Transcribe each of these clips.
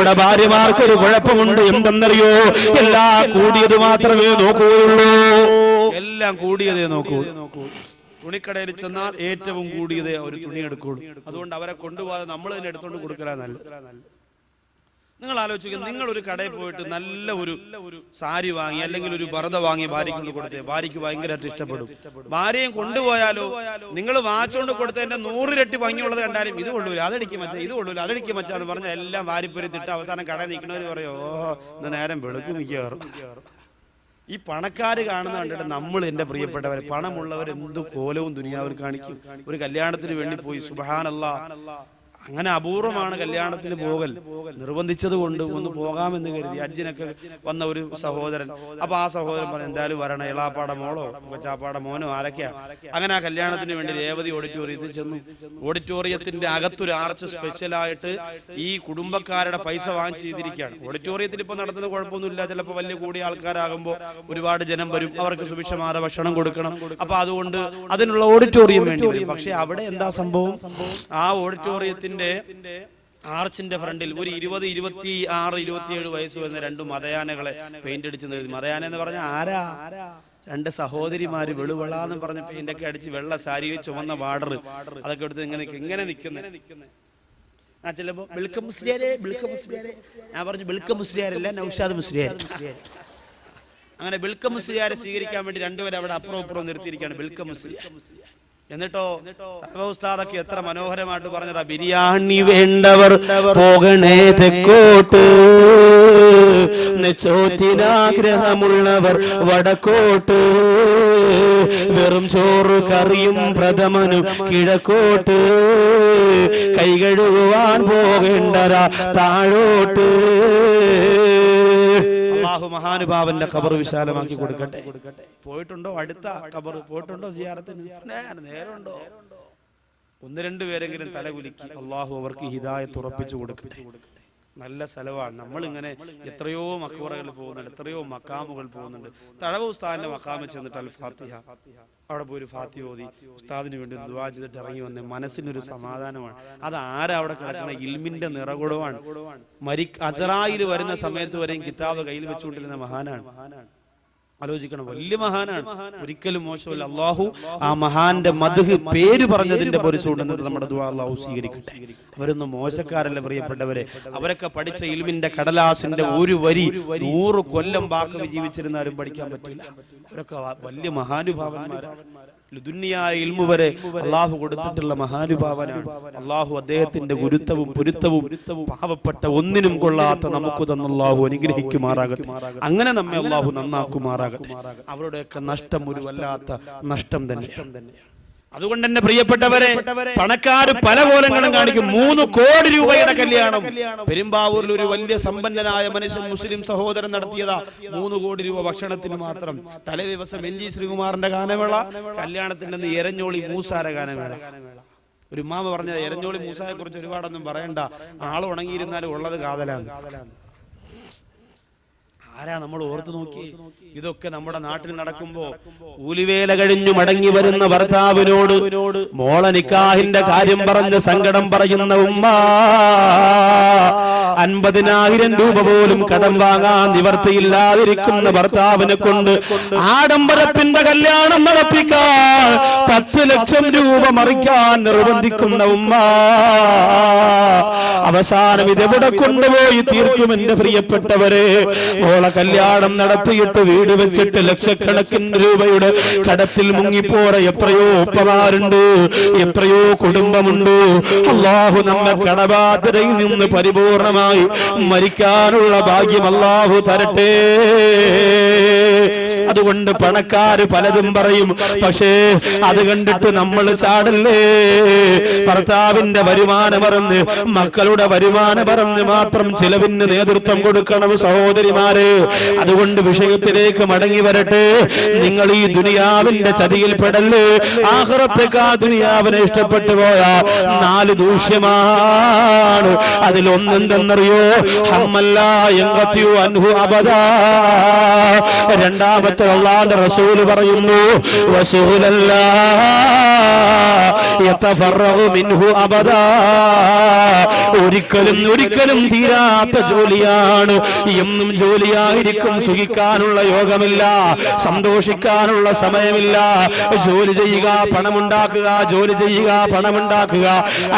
നമ്മുടെ ഭാര്യമാർക്ക് ഒരു കുഴപ്പമുണ്ട് എന്തെന്നറിയോ? എല്ലാ കൂടിയത് മാത്രമേ നോക്കുകയുള്ളൂ. എല്ലാം കൂടിയതേ നോക്കൂ. തുണിക്കടയിൽ ചെന്നാൽ ഏറ്റവും കൂടിയതേ ഒരു തുണി എടുക്കുള്ളൂ. അതുകൊണ്ട് അവരെ കൊണ്ടുപോകാതെ നമ്മൾ തന്നെ എടുത്തുകൊണ്ട് കൊടുക്കലാ നല്ലത്. നിങ്ങൾ ആലോചിക്കുക നിങ്ങൾ ഒരു കടയിൽ പോയിട്ട് നല്ല ഒരു സാരി വാങ്ങി അല്ലെങ്കിൽ ഒരു ബറത വാങ്ങി ഭാര്യയ്ക്ക് കൊണ്ട് കൊടുത്തേ ഭാര്യയ്ക്ക് ഭയങ്കരമായിട്ട് ഇഷ്ടപ്പെടും. ഭാര്യയും കൊണ്ടുപോയാലോ നിങ്ങൾ വാച്ചുകൊണ്ട് കൊടുത്തതിന്റെ നൂറിരട്ടി ഭംഗിയുള്ളത് കണ്ടാലും ഇത് കൊള്ളൂല അതടിക്കും മച്ചാ ഇത് കൊള്ളൂല അതടിക്കും മച്ചാ എന്ന് പറഞ്ഞാൽ എല്ലാം വാരിപ്പൊരി തിട്ട് അവസാനം കടയിൽ നിൽക്കണവർ പറയോ ഇന്ന് നേരം വെളുക്കും മിക്കവാറും ഈ പണക്കാര് കാണുന്ന കണ്ടിട്ട് നമ്മൾ എന്റെ പ്രിയപ്പെട്ടവർ പണമുള്ളവർ എന്ത് കോലവും ദുനിയാവിൽ കാണിക്കും. ഒരു കല്യാണത്തിന് വേണ്ടി പോയി സുബഹാനല്ല. അങ്ങനെ അപൂർവമാണ് കല്യാണത്തിന് പോകൽ. നിർബന്ധിച്ചത് കൊണ്ട് ഒന്ന് പോകാമെന്ന് കരുതി. അജ്ജിനൊക്കെ വന്ന ഒരു സഹോദരൻ. അപ്പൊ ആ സഹോദരൻ പറഞ്ഞു എന്തായാലും വരണം. ഇളാപ്പാട മോളോ കൊച്ചാപ്പാട മോനോ ആരൊക്കെയാ? അങ്ങനെ ആ കല്യാണത്തിന് വേണ്ടി രേവതി ഓഡിറ്റോറിയത്തിൽ ചെന്നു. ഓഡിറ്റോറിയത്തിന്റെ അകത്തൊരു ആർച്ച് സ്പെഷ്യലായിട്ട് ഈ കുടുംബക്കാരുടെ പൈസ വാങ്ങിച്ച് ചെയ്തിരിക്കുകയാണ്. ഓഡിറ്റോറിയത്തിൽ ഇപ്പൊ നടത്തുന്ന കുഴപ്പമൊന്നുമില്ല. ചിലപ്പോൾ വലിയ കൂടിയ ആൾക്കാരാകുമ്പോൾ ഒരുപാട് ജനം വരും. അവർക്ക് സുഭിക്ഷമായ ഭക്ഷണം കൊടുക്കണം. അപ്പൊ അതുകൊണ്ട് അതിനുള്ള ഓഡിറ്റോറിയം വേണ്ടി വരും. പക്ഷെ അവിടെ എന്താ സംഭവം? ആ ഓഡിറ്റോറിയത്തിന്റെ ആർച്ചിന്റെ ഫ്രണ്ടിൽ ഒരു ഇരുപത് ഇരുപത്തി ആറ് ഇരുപത്തിയേഴ് വയസ്സ് വരുന്ന രണ്ട് മതയാനകളെ പെയിന്റ് അടിച്ച് നിർത്തി മതയാന എന്ന് പറഞ്ഞാൽ ആരാ? രണ്ട് സഹോദരിമാര് വെളുവെളാന്ന് പറഞ്ഞ പെയിന്റ് ഒക്കെ അടിച്ച് വെള്ള സാരി ചുമന്ന വാടർ അതൊക്കെ എടുത്ത് ഇങ്ങനെ ഇങ്ങനെ നിൽക്കുന്നത് ആ ചിലപ്പോ ഞാൻ പറഞ്ഞു ബിൽക്ക മുസ്ലിയാരല്ല നൌഷാദ് മുസ്ലിയാർ അങ്ങനെ ബിൽക്ക മുസ്ലിയാരെ സ്വീകരിക്കാൻ വേണ്ടി രണ്ടുപേരും അവിടെ അപ്പുറം അപ്പുറം നിർത്തിയിരിക്കുകയാണ് ബിൽക്ക മുസ്ലിയാർ എന്നിട്ടോ ഉസ്താദൊക്കെ എത്ര മനോഹരമായിട്ട് പറഞ്ഞതാ ബിരിയാണി വേണ്ടവർ പോകണേ തെക്കോട്ട്. ചോറ്റിനാഗ്രഹമുള്ളവർ വടക്കോട്ട്. വെറും ചോറ് കറിയും പ്രഥമനും കിഴക്കോട്ട്. കൈ കഴുകുവാൻ പോകേണ്ടരാ താഴോട്ട്. അള്ളാഹു മഹാനുഭാവന്റെ ഖബർ വിശാലമാക്കി കൊടുക്കട്ടെ. പോയിട്ടുണ്ടോ അടുത്ത ഖബർ? പോയിട്ടുണ്ടോ സിയാറത്തിന് നേരെ നേരമുണ്ടോ ഒന്ന് രണ്ടു പേരെങ്കിലും തല കുലുക്കി അള്ളാഹു അവർക്ക് ഹിദായത്ത് ഉറപ്പിച്ചു കൊടുക്കട്ടെ. നല്ല സ്ഥലമാണ്. നമ്മളിങ്ങനെ എത്രയോ മക്ബറകൾ പോകുന്നുണ്ട് എത്രയോ മക്കാമുകൾ പോകുന്നുണ്ട്. തഴവ ഉസ്താദിന്റെ മക്കാമിൽ ചെന്നിട്ട് അൽ ഫാത്തിഹ. അവിടെ പോയി ഒരു ഫാത്തി ഓതി. ഉസ്താദിന് വേണ്ടി ദുവാ ചെയ്തിട്ട് ഇറങ്ങി വന്ന് മനസ്സിനൊരു സമാധാനമാണ്. അത് ആരാ അവിടെ കിടക്കുന്ന ഇൽമിന്റെ നിറകുടവാണ്. മരി അസറായിൽ വരുന്ന സമയത്ത് വരെയും കിതാബ് കയ്യിൽ വെച്ചുകൊണ്ടിരുന്ന മഹാനാണ്. മഹാനാണ്. ആലോചിക്കണം. വലിയ മഹാനാണ്. ഒരിക്കലും മോശമല്ല. അള്ളാഹു ആ മഹാന്റെ മധുഹ് പേര് പറഞ്ഞതിന്റെ പൊരിച്ചുകൊണ്ടെന്നത് നമ്മുടെ ദുവാ അള്ളാഹു സ്വീകരിക്കട്ടെ. അവരൊന്നും മോശക്കാരല്ല പ്രിയപ്പെട്ടവരെ? അവരൊക്കെ പഠിച്ച ഇൽമിന്റെ കടലാസിന്റെ ഒരു വരി നൂറ് കൊല്ലം ബാക്കി ജീവിച്ചിരുന്നാലും പഠിക്കാൻ പറ്റില്ല. അവരൊക്കെ വലിയ മഹാനുഭാവന്മാരാണ് ദുന്യായ ഇൽമു വരെ അള്ളാഹു കൊടുത്തിട്ടുള്ള മഹാനുഭാവനാണ്. അള്ളാഹു അദ്ദേഹത്തിന്റെ ഗുരുത്വവും പുരുത്തവും പാവപ്പെട്ട ഒന്നിനും കൊള്ളാത്ത നമുക്ക് തന്ന അള്ളാഹു അനുഗ്രഹിക്കുമാറാകട്ടെ. അങ്ങനെ നമ്മെ അള്ളാഹു നന്നാക്കുമാറാകട്ടെ. അവരുടെയൊക്കെ നഷ്ടം ഒരു വല്ലാത്ത നഷ്ടം തന്നെ അതുകൊണ്ട് തന്നെ പ്രിയപ്പെട്ടവരെ പണക്കാര് പല കോലങ്ങളും കാണിക്കും. മൂന്ന് കോടി രൂപയുടെ കല്യാണം. പെരുമ്പാവൂരിൽ ഒരു വലിയ സമ്പന്നനായ മനുഷ്യൻ മുസ്ലിം സഹോദരൻ നടത്തിയതാ മൂന്ന് കോടി രൂപ ഭക്ഷണത്തിന് മാത്രം. തലേ ദിവസം എൻ ജി ശ്രീകുമാറിന്റെ ഗാനമേള കല്യാണത്തിന്റെ എരഞ്ഞോളി മൂസാര ഗാനമേള. ഒരു മാമ പറഞ്ഞ എരഞ്ഞോളി മൂസായെ കുറിച്ച് ഒരുപാടൊന്നും പറയണ്ട. ആൾ ഉണങ്ങിയിരുന്നാലും ഉള്ളത് കാതലാണ് ആരാ നമ്മൾ ഓർത്തു നോക്കി? ഇതൊക്കെ നമ്മുടെ നാട്ടിൽ നടക്കുമ്പോ കൂലിവേല കഴിഞ്ഞു മടങ്ങി വരുന്ന ഭർത്താവിനോട് മോള നിക്കാഹിന്റെ കാര്യം പറഞ്ഞ് സങ്കടം പറയുന്ന ഉമ്മ. അൻപതിനായിരം രൂപ പോലും കടം വാങ്ങാൻ നിവർത്തിയില്ലാതിരിക്കുന്ന ഭർത്താവിനെ കൊണ്ട് ആഡംബരത്തിന്റെ കല്യാണം നടത്തിക്കാൻ പത്ത് ലക്ഷം രൂപ മറിക്കാൻ നിർബന്ധിക്കുന്ന ഉമ്മ. അവസാനം ഇതെവിടെ കൊണ്ടുപോയി തീർക്കും എന്റെ പ്രിയപ്പെട്ടവരെ. ഓളെ കല്യാണം നടത്തിയിട്ട് വീട് വെച്ചിട്ട് ലക്ഷക്കണക്കിന് രൂപയുടെ കടത്തിൽ മുങ്ങിപ്പോറ എത്രയോ ഉപ്പമാരുണ്ട് എത്രയോ കുടുംബമുണ്ട്. അള്ളാഹു നമ്മെ കടബാധ്യതയിൽ നിന്ന് പരിപൂർണമായി മരിക്കാനുള്ള ഭാഗ്യം അള്ളാഹു തരട്ടെ. അതുകൊണ്ട് പണക്കാര് പലതും പറയും? പക്ഷേ അത് കണ്ടിട്ട് നമ്മൾ ചാടല്ലേ? ഭർത്താവിന്റെ വരുമാനം പറഞ്ഞ് മക്കളുടെ വരുമാനം പറഞ്ഞ് മാത്രം ചിലവിന് നേതൃത്വം കൊടുക്കണം സഹോദരിമാരെ. അതുകൊണ്ട് വിഷയത്തിലേക്ക് മടങ്ങി വരട്ടെ. നിങ്ങൾ ഈ ദുനിയാവിന്റെ ചതിയിൽ പെടല്ലേ? ആഹ്റത്തേക്ക് ദുനിയാവിനെ ഇഷ്ടപ്പെട്ടു പോയ നാല് ദൂഷ്യമാണ്. അതിലൊന്നെന്തെന്നറിയോ? ഹമ്മല്ല അൻഹു അബദ. രണ്ടാമത്തെ ഖിയാമത്തിൽ അള്ളാന്റെ റസൂൽ പറയുന്നു ഒരിക്കലും ഒരിക്കലും തീരാത്ത ജോലിയാണ് എന്നും ജോലിയായിരിക്കും സുഖിക്കാനുള്ള യോഗമില്ല സന്തോഷിക്കാനുള്ള സമയമില്ല. ജോലി ചെയ്യുക പണമുണ്ടാക്കുക ജോലി ചെയ്യുക പണമുണ്ടാക്കുക.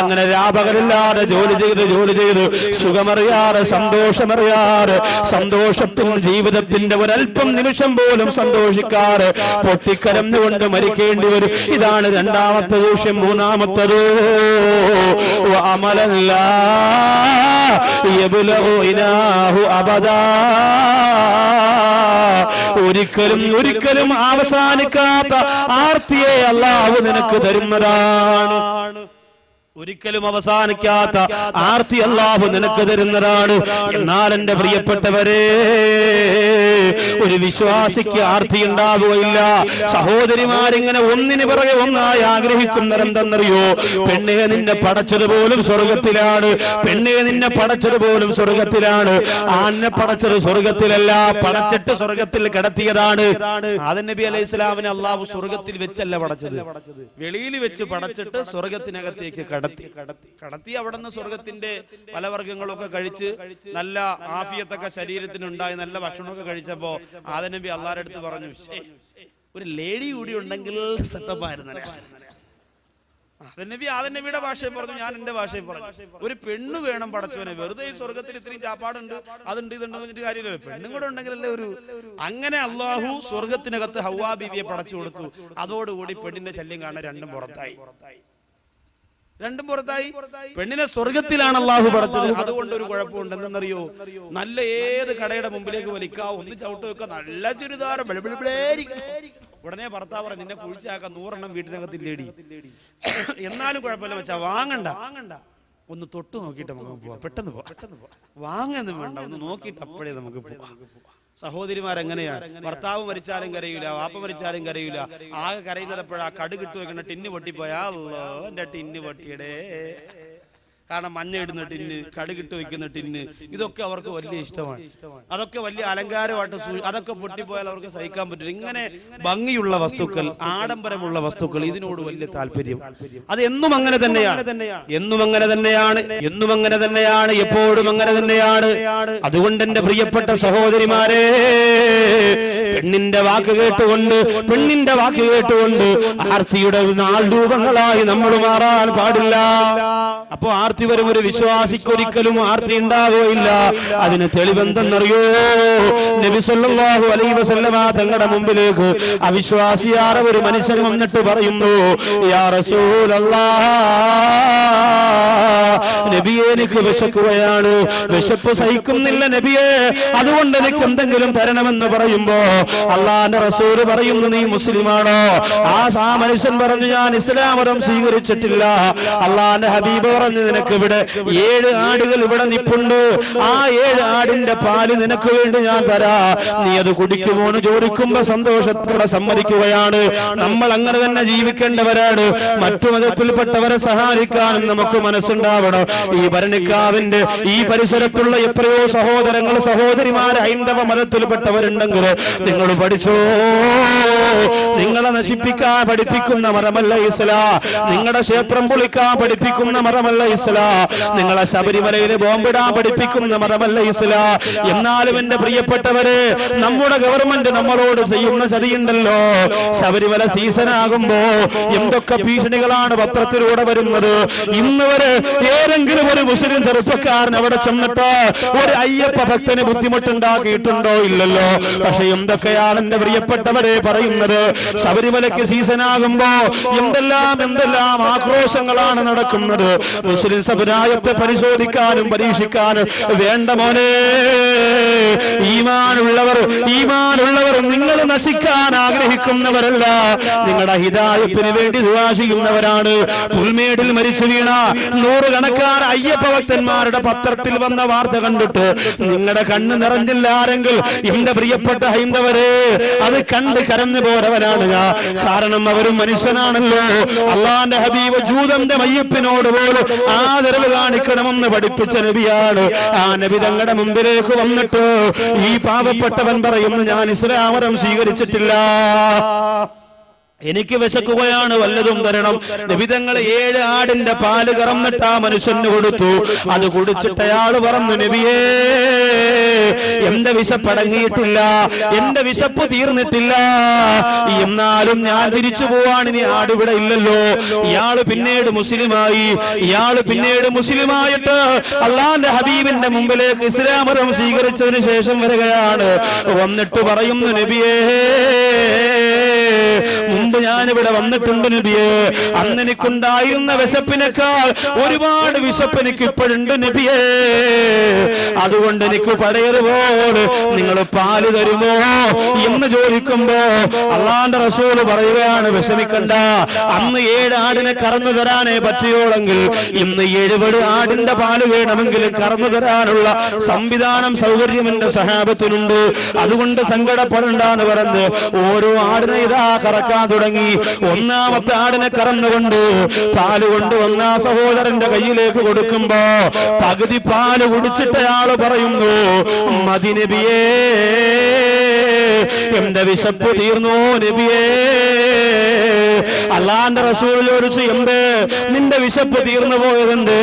അങ്ങനെ രാപകലില്ലാതെ ജോലി ചെയ്ത് ജോലി ചെയ്ത് സുഖമറിയാറ് സന്തോഷമറിയാറ് സന്തോഷത്തിൽ ജീവിതത്തിന്റെ ഒരല്പം നിമിഷം പോലും സന്തോഷിക്കാറ് പൊട്ടിക്കരന്നുകൊണ്ട് മരിക്കേണ്ടി വരും. ഇതാണ് രണ്ടാമത്തെ ദൂഷ്യം മൂന്നാമത്തത്. അമലല്ല അബദാ. ഒരിക്കലും ഒരിക്കലും അവസാനിക്കാത്ത ആർത്തിയെ അള്ളാഹു നിനക്ക് തരുന്നതാണ്. ഒരിക്കലും അവസാനിക്കാത്ത ആർത്തി അല്ലാഹു നിനക്ക് തരുന്നതാണ്. എന്നാൽ എന്റെ പ്രിയപ്പെട്ടവരെ ഒരു വിശ്വാസിക്ക് ആർത്തി ഉണ്ടാവുകയില്ല. സഹോദരിമാരിങ്ങനെ ഒന്നിന് പിറകെ ഒന്നായി ആഗ്രഹിക്കുന്നവരെന്തെന്നറിയോ പെണ്ണെ നിന്നെ പടച്ചത് പോലും സ്വർഗത്തിലാണ്. പെണ്ണെ നിന്നെ പടച്ചത് പോലും സ്വർഗത്തിലാണ്. ആന്നെ പടച്ചത് സ്വർഗത്തിലല്ല പടച്ചിട്ട് സ്വർഗത്തിൽ കിടത്തിയതാണ്. നബി അലൈഹി അള്ളാഹു സ്വർഗത്തിൽ വെച്ചല്ല പടച്ചത്. വെളിയിൽ വെച്ച് പടച്ചിട്ട് സ്വർഗത്തിനകത്തേക്ക് കടത്തി. കടത്തി അവിടെ നിന്ന് സ്വർഗത്തിന്റെ പല വർഗങ്ങളൊക്കെ കഴിച്ച് നല്ല ആഫിയത്തൊക്കെ ശരീരത്തിനുണ്ടായി നല്ല ഭക്ഷണമൊക്കെ കഴിച്ചപ്പോ ആദൻ നബി അള്ളാഹരുടെ അടുത്ത് പറഞ്ഞു "ശ്ശേ, ഒരു ലേഡി കൂടി ഉണ്ടെങ്കിൽ സെറ്റപ്പായിരുന്നല്ലേ? ആദൻ നബി ആദൻ നബിയുടെ ഭാഷയിൽ പറഞ്ഞു ഞാൻ എന്റെ ഭാഷയിൽ പറഞ്ഞു. ഒരു പെണ്ണ് വേണം പടച്ചോനെ വെറുതെ ഈ സ്വർഗത്തിൽ ഇത്രയും ചാപ്പാടുണ്ട് അതുണ്ട് ഇതുണ്ട് പറഞ്ഞിട്ട് കാര്യമില്ല പെണ്ണും കൂടെ ഉണ്ടെങ്കിലല്ലേ ഒരു അങ്ങനെ അള്ളാഹു സ്വർഗത്തിനകത്ത് ഹൗവാ ബീവിയെ പടച്ചു കൊടുത്തു. അതോടുകൂടി പെണ്ണിന്റെ ശല്യം കാണാൻ രണ്ടും പുറത്തായി. രണ്ടും പുറത്തായി. പെണ്ണിനെ സ്വർഗത്തിലാണ് അള്ളാഹു പറഞ്ഞത് അതുകൊണ്ട് ഒരു കുഴപ്പമുണ്ട് എന്തെന്നറിയോ നല്ല ഏത് കടയുടെ മുമ്പിലേക്ക് വലിക്കാ ഒന്ന് ചവിട്ട് വെക്കുക. നല്ല ചുരിദാരം. ഉടനെ ഭർത്താവ് പറഞ്ഞു നിന്നെ കുഴിച്ചാക്കാൻ നൂറെണ്ണം വീട്ടിനകത്തില്ലേടി എന്നാലും കുഴപ്പമില്ല വെച്ചാ വാങ്ങണ്ട. വാങ്ങണ്ട. ഒന്ന് തൊട്ട് നോക്കിയിട്ട് നമുക്ക് പോവാം. പെട്ടെന്ന് പോവാം. പെട്ടെന്ന് പോവാം. വാങ്ങുന്നു വേണ്ട ഒന്ന് നോക്കിയിട്ട് അപ്പോഴേ നമുക്ക് പോവാം. സഹോദരിമാരെങ്ങനെയാണ് ഭർത്താവ് മരിച്ചാലും കരയൂല വാപ്പ മരിച്ചാലും കരയൂല. ആകെ കരയുന്നത് എപ്പോഴാ? കടുകിട്ട് വെക്കുന്ന ടിന്ന് പൊട്ടിപ്പോയാ. അല്ലോ എന്റെ ടിന്ന് പൊട്ടിയടേ. കാരണം മഞ്ഞ ഇടുന്ന ടിന്ന് കടുകിട്ട് വെക്കുന്ന ടിന്ന് ഇതൊക്കെ അവർക്ക് വലിയ ഇഷ്ടമാണ്. അതൊക്കെ വലിയ അലങ്കാരമായിട്ട് അതൊക്കെ പൊട്ടിപ്പോയാൽ അവർക്ക് സഹിക്കാൻ പറ്റില്ല. ഇങ്ങനെ ഭംഗിയുള്ള വസ്തുക്കൾ ആഡംബരമുള്ള വസ്തുക്കൾ ഇതിനോട് വലിയ താല്പര്യം. അത് എന്നും അങ്ങനെ തന്നെയാണ്. എന്നും അങ്ങനെ തന്നെയാണ്. എന്നും അങ്ങനെ തന്നെയാണ്. എപ്പോഴും അങ്ങനെ തന്നെയാണ്. അതുകൊണ്ട് എന്റെ പ്രിയപ്പെട്ട സഹോദരിമാരെ പെണ്ണിന്റെ വാക്ക് കേട്ടുകൊണ്ട് പെണ്ണിന്റെ വാക്ക് കേട്ടുകൊണ്ട് ആർത്തിയുടെ നാൾ രൂപങ്ങളായി നമ്മൾ മാറാൻ പാടില്ല. അപ്പോ ആർത്തി വരും ഒരു വിശ്വാസിക്കൊരിക്കലും ആർത്തി ഉണ്ടാവുകയില്ല. അതിന് തെളിവെന്തെന്നറിയോ? നബി സല്ലല്ലാഹു അലൈഹി വസല്ലമ തങ്ങളുടെ മുമ്പിലേക്ക് അവിശ്വാസിയാറ ഒരു മനുഷ്യൻ വന്നിട്ട് പറയുന്നു യാ നബിയെ എനിക്ക് വിശക്കുകയാണ്. വിശപ്പ് സഹിക്കുന്നില്ല നബിയെ. അതുകൊണ്ട് എനിക്ക് എന്തെങ്കിലും തരണമെന്ന് പറയുമ്പോ അള്ളാന്റെ റസൂൽ പറയുന്നു നീ മുസ്ലിമാണോ? ആ ആ മനുഷ്യൻ പറഞ്ഞു ഞാൻ ഇസ്ലാമതം സ്വീകരിച്ചിട്ടില്ല. അള്ളാന്റെ ഹബീബ് പറഞ്ഞു നിനക്ക് ഇവിടെ ഏഴ് ആടുകൾ ഇവിടെ നിപ്പുണ്ട്. ആ ഏഴ് ആടിന്റെ പാൽ നിനക്ക് വേണ്ടി ഞാൻ തരാ. നീ അത് കുടിക്കുമോ എന്ന് ചോദിക്കുമ്പോ സന്തോഷത്തോടെ സമ്മതിക്കുകയാണ്. നമ്മൾ അങ്ങനെ തന്നെ ജീവിക്കേണ്ടവരാണ്. മറ്റു മതത്തിൽപ്പെട്ടവരെ സഹായിക്കാനും നമുക്ക് മനസ്സുണ്ടാവണം. ഈ ഭരണിക്കാവിന്റെ ഈ പരിസരത്തുള്ള എത്രയോ സഹോദരങ്ങൾ സഹോദരിമാർ ഹൈന്ദവ മതത്തിൽപ്പെട്ടവരുണ്ടെങ്കിൽ നിങ്ങൾ പഠിച്ചോ? നിങ്ങളെ നശിപ്പിക്കാൻ പഠിപ്പിക്കുന്ന മതമല്ല ഇസ്ലാ. നിങ്ങളുടെ ക്ഷേത്രം പൊളിക്കാൻ പഠിപ്പിക്കുന്ന മതമല്ല ഇസ്ലാ. നിങ്ങളെ ശബരിമലയിൽ ബോംബിടാൻ പഠിപ്പിക്കുന്ന മതമല്ല ഇസ്ലാ. എന്നാലും എന്റെ പ്രിയപ്പെട്ടവരെ നമ്മുടെ ഗവൺമെന്റ് നമ്മളോട് ചെയ്യുന്ന ചതിയുണ്ടല്ലോ. ശബരിമല സീസൺ ആകുമ്പോ എന്തൊക്കെ ഭീഷണികളാണ് പത്രത്തിലൂടെ വരുന്നത്. ഇന്ന് വരെ ഏതെങ്കിലും ഒരു മുസ്ലിം ചെറുപ്പക്കാരൻ അവിടെ ചെന്നിട്ട് ഒരു അയ്യപ്പ ഭക്തന് ബുദ്ധിമുട്ടുണ്ടാക്കിയിട്ടുണ്ടോ ഇല്ലല്ലോ? പക്ഷെ എന്തൊക്കെയാണ് എന്റെ പ്രിയപ്പെട്ടവരെ പറയുന്നത്? ശബരിമലയ്ക്ക് സീസൺ ആകുമ്പോ എന്തെല്ലാം എന്തെല്ലാം ആക്രോശങ്ങളാണ് നടക്കുന്നത്? മുസ്ലിം സമുദായത്തെ പരിശോധിക്കാനും പരീക്ഷിക്കാനും വേണ്ട മോനെ. ഈമാനുള്ളവർ ഈമാനുള്ളവർ നിങ്ങൾ നശിക്കാൻ ആഗ്രഹിക്കുന്നവരല്ല. നിങ്ങളുടെ ഹിതായത്തിന് വേണ്ടി ദുആ ചെയ്യുന്നവരാണ്. പുൽമേടിൽ മരിച്ചു വീണ നൂറുകണക്കാർ അയ്യപ്പ ഭക്തന്മാരുടെ പത്രത്തിൽ വന്ന വാർത്ത കണ്ടിട്ട് നിങ്ങളുടെ കണ്ണ് നിറഞ്ഞില്ല ആരെങ്കിൽ എന്റെ പ്രിയപ്പെട്ട ഹൈന്ദവരെ അത് കണ്ട് കരഞ്ഞു പോരവനാണ് കാരണം അവരും മനുഷ്യനാണല്ലോ. അള്ളാന്റെ ഹബീബ് ജൂതന്റെ മയ്യപ്പിനോട് പോലും ആദരവ് കാണിക്കണമെന്ന് പഠിപ്പിച്ച നബിയാണ്. ആ നബി തങ്ങളുടെ മുമ്പിലേക്ക് വന്നിട്ട് ഈ പാവപ്പെട്ടവൻ പറയുന്നു ഞാൻ ഇസ്ലാമരം സ്വീകരിച്ചിട്ടില്ല. എനിക്ക് വിശക്കുകയാണ് വല്ലതും തരണം. നബിതങ്ങൾ ഏഴ് ആടിന്റെ പാൽ കറന്നിട്ട് ആ മനുഷ്യന് കൊടുത്തു. അത് കുടിച്ചിട്ട് അയാൾ പറഞ്ഞു നബിയേ എന്റെ വിശപ്പടങ്ങിയിട്ടില്ല എന്റെ വിശപ്പ് തീർന്നിട്ടില്ല. എന്നാലും ഞാൻ തിരിച്ചു പോവാണ്. ഇനി ആടിവിടെ ഇല്ലല്ലോ. ഇയാൾ പിന്നീട് മുസ്ലിമായി. ഇയാൾ പിന്നീട് മുസ്ലിമായിട്ട് അള്ളാന്റെ ഹബീബിന്റെ മുമ്പിലേക്ക് ഇസ്ലാം മതം സ്വീകരിച്ചതിന് ശേഷം വരികയാണ്. വന്നിട്ട് പറയുന്നു നബിയേ മുമ്പ് ഇവിടെ വന്നിട്ടുണ്ട് നബിയെ. അന്ന് എനിക്കുണ്ടായിരുന്ന വിശപ്പിനേക്കാൾ ഒരുപാട് വിശപ്പ് എനിക്ക് ഇപ്പോഴുണ്ട് നബിയെ. അതുകൊണ്ട് എനിക്ക് പഴയതുപോലെ നിങ്ങൾ പാൽ തരുമോ എന്ന് ചോദിക്കുമ്പോ അള്ളാന്റെ റസൂൽ പറയുകയാണ് വിഷമിക്കണ്ട. അന്ന് ഏഴ് ആടിനെ കറന്നു തരാനേ പറ്റിയോളെങ്കിൽ ഇന്ന് എഴുപത് ആടിന്റെ പാൽ വേണമെങ്കിലും കറന്നു തരാനുള്ള സംവിധാനം സൗകര്യം എന്റെ സഹാബത്തിനുണ്ട് അതുകൊണ്ട് സങ്കടപ്പെടണ്ടെന്ന് പറഞ്ഞ് ഓരോ ആടിനെ ഇതാ കറക്കാൻ തുടങ്ങി ഒന്നാമത്തെ ആടിനെ കറന്നുകൊണ്ട് പാൽ കൊണ്ട് ഒന്നാം സഹോദരന്റെ കയ്യിലേക്ക് കൊടുക്കുമ്പോ പകുതി പാൽ കുടിച്ചിട്ട് അയാൾ പറയുന്നു മതിനബിയേ എന്റെ വിശപ്പ് തീർന്നോ നബിയേ? അള്ളാന്റെ റസൂൽ ചോദിച്ചു എന്ത് നിന്റെ വിശപ്പ് തീർന്നു പോയതെന്ത്?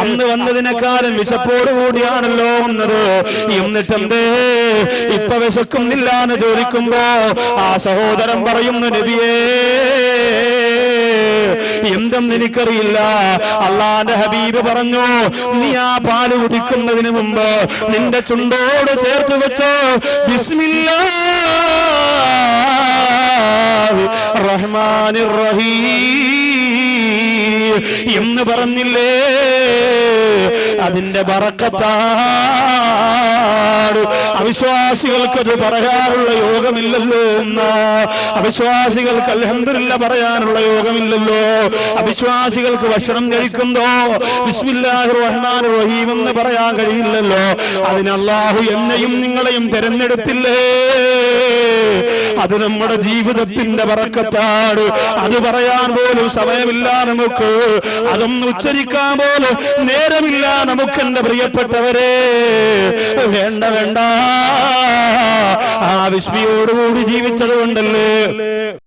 അന്ന് വന്നതിനെക്കാളും വിശപ്പോട് കൂടിയാണല്ലോ വന്നത്. എന്നിട്ടെന്ത്? ഇപ്പൊ വിശക്കുന്നില്ല എന്ന് ചോദിക്കുമ്പോ ആ സഹോദരം പറയുന്നു നബിയേ എന്തെന്ന് എനിക്കറിയില്ല. അള്ളാന്റെ ഹബീബ് പറഞ്ഞു നീ ആ പാൽ കുടിക്കുന്നതിന് മുമ്പ് നിന്റെ ചുണ്ടോട് ചേർത്ത് വെച്ചോ. ബിസ്മില്ലാ. എന്ന് പറഞ്ഞില്ലേ? അതിന്റെ ബറക്കത്താണ്. അവിശ്വാസികൾക്കത് പറയാനുള്ള യോഗമില്ലല്ലോ എന്ന അവിശ്വാസികൾക്ക് അൽഹംദുലില്ല പറയാനുള്ള യോഗമില്ലല്ലോ. അവിശ്വാസികൾക്ക് ഭക്ഷണം കഴിക്കുമ്പോ ബിസ്മില്ലാഹിർ റഹ്മാൻ റഹീം എന്ന് പറയാൻ കഴിയില്ലല്ലോ. അതിന് അള്ളാഹു എന്നെയും നിങ്ങളെയും തിരഞ്ഞെടുത്തില്ലേ? അത് നമ്മുടെ ജീവിതത്തിന്റെ പറക്കത്താണ് അത് പറയാൻ പോലും സമയമില്ല നമുക്ക്. അതൊന്നും ഉച്ചരിക്കാൻ പോലും നേരമില്ല നമുക്ക് എന്റെ പ്രിയപ്പെട്ടവരെ. വേണ്ട വേണ്ട. ആ വിസ്മിയോടുകൂടി ജീവിച്ചത് കൊണ്ടല്ലേ?